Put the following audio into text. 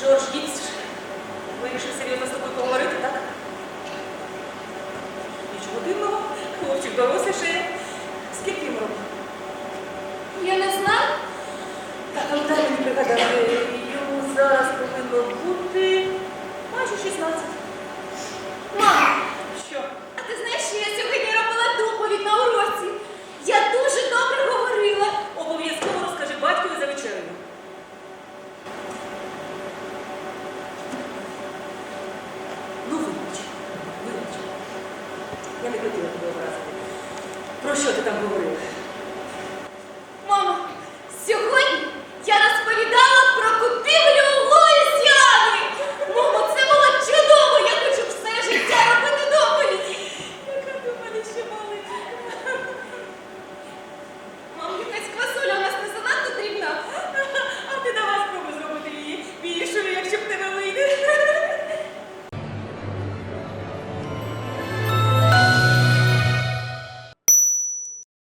Жорж Гіпс вирішив серйозно з тобою поговорити, так? Нічого дивного, хлопчик дорослий ти там говорив?